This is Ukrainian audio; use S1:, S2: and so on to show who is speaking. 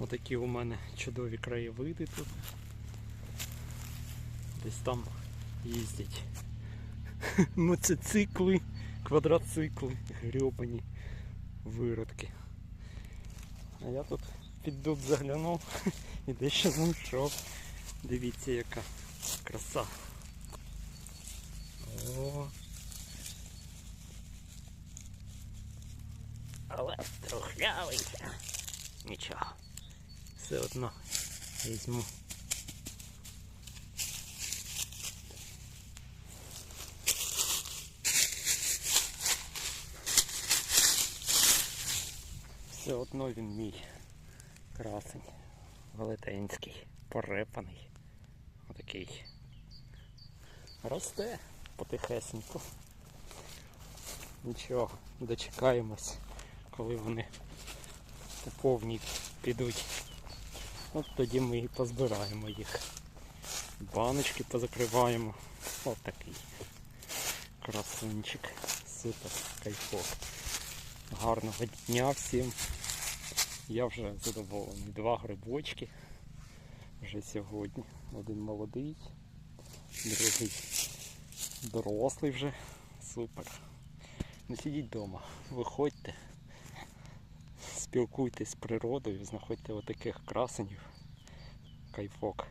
S1: Отакі у мене чудові краєвиди тут. Десь там їздять. Мотоцикли, квадроцикли, грьобані виродки. А я тут під дуб заглянув і дещо знайшов. Дивіться яка краса. О. Але трухлявий. Нічого. Все одно візьму. Все одно він мій красень. Велетенський, порепаний. Отакий. Росте потихесеньку. Нічого, дочекаємось, коли вони у повній підуть. От тоді ми і позбираємо їх. Баночки позакриваємо. От такий красунчик. Супер, кайфок. Гарного дня всім. Я вже задоволений. Два грибочки вже сьогодні. Один молодий, другий дорослий вже. Супер. Не сидіть вдома, виходьте, спілкуйтесь з природою, знаходьте отаких красенів. Кайфок.